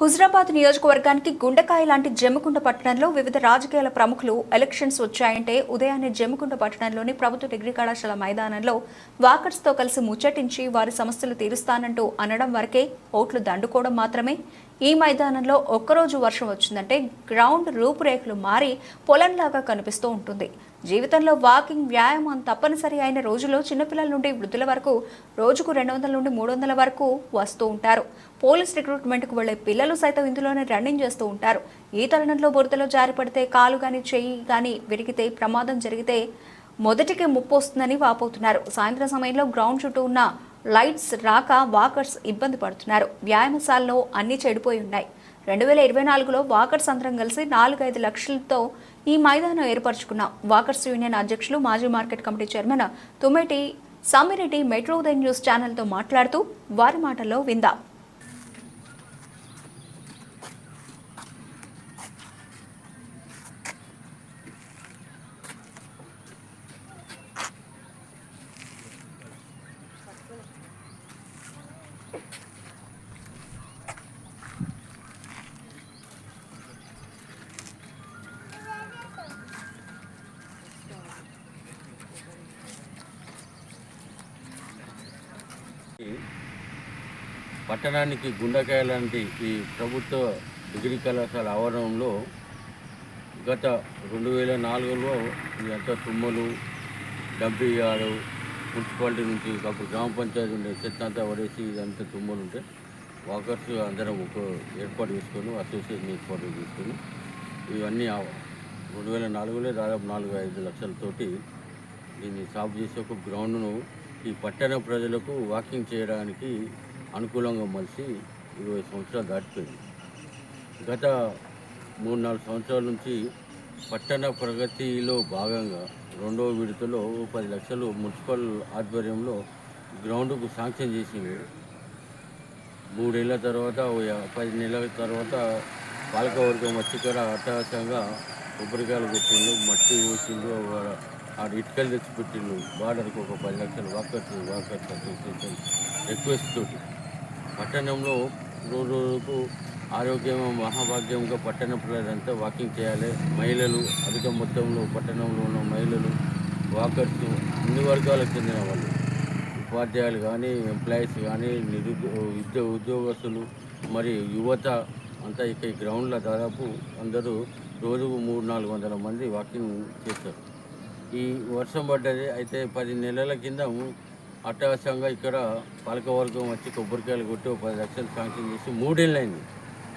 హుజరాబాద్ నియోజకవర్గానికి గుండెకాయ లాంటి జమ్మికుంట పట్టణంలో వివిధ రాజకీయాల ప్రముఖులు ఎలక్షన్స్ వచ్చాయంటే ఉదయాన్నే జమ్మికుంట పట్టణంలోని ప్రభుత్వ డిగ్రీ కళాశాల మైదానంలో వాకర్స్తో కలిసి ముచ్చటించి వారి సమస్యలు తీరుస్తానంటూ అనడం వరకే ఓట్లు దండుకోవడం మాత్రమే. ఈ మైదానంలో ఒక్కరోజు వర్షం వచ్చిందంటే గ్రౌండ్ రూపురేఖలు మారి పొలంలాగా కనిపిస్తూ ఉంటుంది. జీవితంలో వాకింగ్ వ్యాయామం తప్పనిసరి అయిన రోజుల్లో చిన్నపిల్లల నుండి వృద్ధుల వరకు రోజుకు రెండు వందల నుండి మూడు వందల వరకు వస్తూ ఉంటారు. పోలీస్ రిక్రూట్మెంట్కు వెళ్ళే పిల్లలు సైతం ఇందులోనే రన్నింగ్ చేస్తూ ఉంటారు. ఈ తరుణంలో బురదలో జారిపడితే కాలు కానీ చెయ్యి కానీ విరిగితే ప్రమాదం జరిగితే మొదటికి ముప్పు వస్తుందని వాపోతున్నారు. సాయంత్రం సమయంలో గ్రౌండ్ చుట్టూ ఉన్న లైట్స్ రాక వాకర్స్ ఇబ్బంది పడుతున్నారు. వ్యాయామశాలలో అన్ని చెడిపోయి ఉన్నాయి. రెండు వేల ఇరవై నాలుగులో వాకర్స్ అందరం కలిసి నాలుగైదు లక్షలతో ఈ మైదానం ఏర్పరచుకున్నాం. వాకర్స్ యూనియన్ అధ్యక్షులు మాజీ market committee chairman Tummeti Samireddy metro ఉదయం న్యూస్ ఛానల్తో మాట్లాడుతూ వారి మాటల్లో విందాం. పట్టణానికి గుండెకాయ లాంటి ఈ ప్రభుత్వ డిగ్రీ కళాశాల ఆవరణంలో గత రెండు వేల నాలుగులో ఇదంతా తుమ్మలు డంపింగ్ మున్సిపాలిటీ నుంచి అప్పుడు గ్రామ పంచాయతీ ఉండే చెత్త అంతా పడేసి ఇదంతా తుమ్మలు ఉంటే వాకర్స్ అందరం ఒక ఏర్పాటు చేసుకొని అసోసియేషన్ ఏర్పాటు చేసుకొని ఇవన్నీ రెండు వేల నాలుగులో దాదాపు నాలుగు ఐదు లక్షలతోటి దీన్ని సాఫ్ చేసి ఒక గ్రౌండ్ను ఈ పట్టణ ప్రజలకు వాకింగ్ చేయడానికి అనుకూలంగా మలిసి ఇరవై సంవత్సరాలు దాటిపోయింది. గత మూడు నాలుగు సంవత్సరాల నుంచి పట్టణ ప్రగతిలో భాగంగా రెండవ విడతలో పది లక్షలు మున్సిపల్ ఆధ్వర్యంలో గ్రౌండ్కు శాంక్షన్ చేసింది. మూడేళ్ళ తర్వాత పది నెలల తర్వాత పాలకవర్గం వచ్చి ఇక్కడ అట్టహాసంగా కొబ్బరికాయలు పెట్టిండు మట్టి పోసిండు ఆ- ఆడ ఇటుకలు తెచ్చి పెట్టిండు బార్డర్కి ఒక పది లక్షలు వాకర్స్ వాకర్స్ అసోసియేషన్ రిక్వెస్ట్ తోటి. పట్టణంలో రోజు రోజుకు ఆరోగ్యం మహాభాగ్యంగా పట్టణ పిల్లలంతా వాకింగ్ చేయాలి. మహిళలు అధిక మొత్తంలో పట్టణంలో ఉన్న మహిళలు వాకర్స్ అన్ని వర్గాలకు చెందిన వాళ్ళు ఉపాధ్యాయులు కానీ ఎంప్లాయీస్ కానీ నిరుద్యో ఉద్యోగస్తులు మరి యువత అంతా ఇక్కడ గ్రౌండ్లో దాదాపు అందరూ రోజుకు మూడు నాలుగు వందల మంది వాకింగ్ చేస్తారు. ఈ వర్షం పడ్డది అయితే పది నెలల కింద అట్టహాసంగా ఇక్కడ పాలకవర్గం వచ్చి కొబ్బరికాయలు కొట్టి ఒక పది లక్షలు శాంక్షన్ చేసి మూడేళ్ళైంది.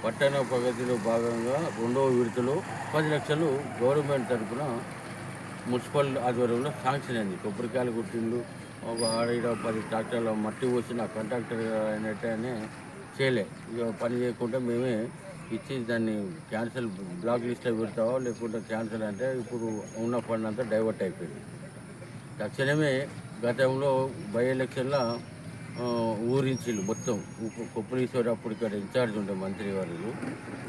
పట్టణ ప్రగతిలో భాగంగా రెండవ విడతలో పది లక్షలు గవర్నమెంట్ తరఫున మున్సిపల్ ఆధ్వర్యంలో శాంక్షన్ అయింది. కొబ్బరికాయలు కొట్టిండు. ఒక ఆడ పది ట్రాక్టర్ల మట్టి పోసిన కంట్రాక్టర్ అయినట్టనే చేయలే. ఇక పని చేయకుండా మేమే ఇచ్చి దాన్ని క్యాన్సిల్ బ్లాక్ లిస్ట్లో పెడతావా లేకుంటే క్యాన్సిల్ అంటే ఇప్పుడు ఉన్న ఫండ్ అంతా డైవర్ట్ అయిపోయింది. తక్షణమే గతంలో బై ఎలక్షన్లో ఊరించిళ్ళు మొత్తం. ఉప్పు- అప్పుడు ఇక్కడ ఇన్ఛార్జ్ ఉండే మంత్రి వారు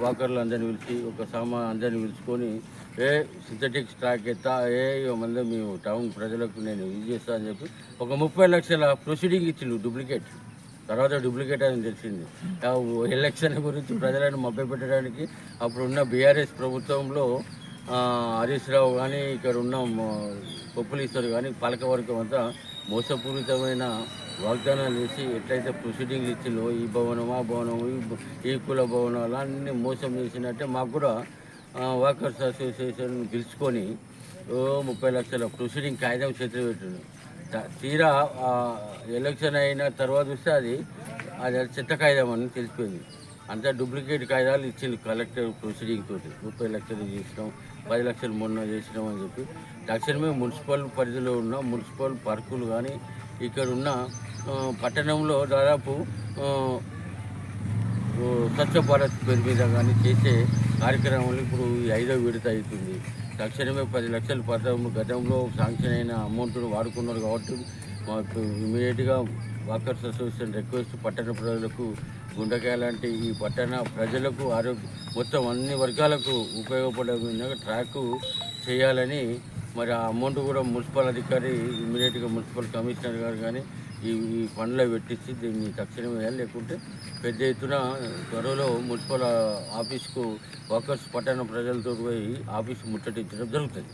వాకర్లు అందరిని పిలిచి ఒక సామా అందరిని పిలుచుకొని ఏ సింథటిక్ స్టాక్ ఎత్తా ఏ మంది మేము టౌన్ ప్రజలకు నేను ఇది చేస్తా అని చెప్పి ఒక ముప్పై లక్షల ప్రొసీడింగ్ ఇచ్చిండు డూప్లికేట్. తర్వాత డూప్లికేట్ అని తెలిసింది. ఆ ఎలక్షన్ గురించి ప్రజలను మభ్యపెట్టడానికి అప్పుడున్న బీఆర్ఎస్ ప్రభుత్వంలో రావు కానీ ఇక్కడ ఉన్న కొప్పులీశ్వర్ కానీ పాలకవర్గం అంతా మోసపూరితమైన వాగ్దానాలు చేసి ఎట్లయితే ప్రొసీడింగ్లు ఇచ్చిందో ఈ భవనం ఆ భవనం ఈ ఈ కుల భవనాలు అన్నీ మోసం చేసినట్టే మాకు కూడా వర్కర్స్ అసోసియేషన్ పిలుచుకొని ముప్పై లక్షల ప్రొసీడింగ్ కాగితం చేతులు పెట్టిండు తీరా ఎలక్షన్ అయిన తర్వాత చూస్తే అది అది చెత్త కాగితం అని తెలిసిపోయింది. అంతా డూప్లికేట్ కాగితాలు ఇచ్చింది కలెక్టర్ ప్రొసీడింగ్ తోటి. ముప్పై లక్షలు చేసినాం. పది లక్షలు మొన్న చేసినాం అని చెప్పి. తక్షణమే మున్సిపల్ పరిధిలో ఉన్న మున్సిపల్ పార్కులు కానీ ఇక్కడ ఉన్న పట్టణంలో దాదాపు స్వచ్ఛ భారత్ పేరు మీద కానీ చేసే కార్యక్రమాలు ఇప్పుడు ఈ ఐదో విడత అవుతుంది. తక్షణమే పది లక్షలు పథకం గతంలో శాంక్షన్ అయిన అమౌంట్ను వాడుకున్నారు కాబట్టి మాకు ఇమీడియట్గా వాకర్స్ అసోసియేషన్ రిక్వెస్ట్ పట్టణ ప్రజలకు గుండెకాయ లాంటి ఈ పట్టణ ప్రజలకు ఆరోగ్య మొత్తం అన్ని వర్గాలకు ఉపయోగపడే విధంగా ట్రాక్ చేయాలని మరి ఆ అమౌంట్ కూడా మున్సిపల్ అధికారి ఇమీడియట్గా మున్సిపల్ కమిషనర్ గారు కానీ ఈ ఈ పనులు పెట్టించి దీన్ని తక్షణం వేయాలి. లేకుంటే పెద్ద ఎత్తున త్వరలో మున్సిపల్ ఆఫీస్కు వర్కర్స్ పట్టణ ప్రజలతో పోయి ఆఫీస్ ముట్టడించడం జరుగుతుంది.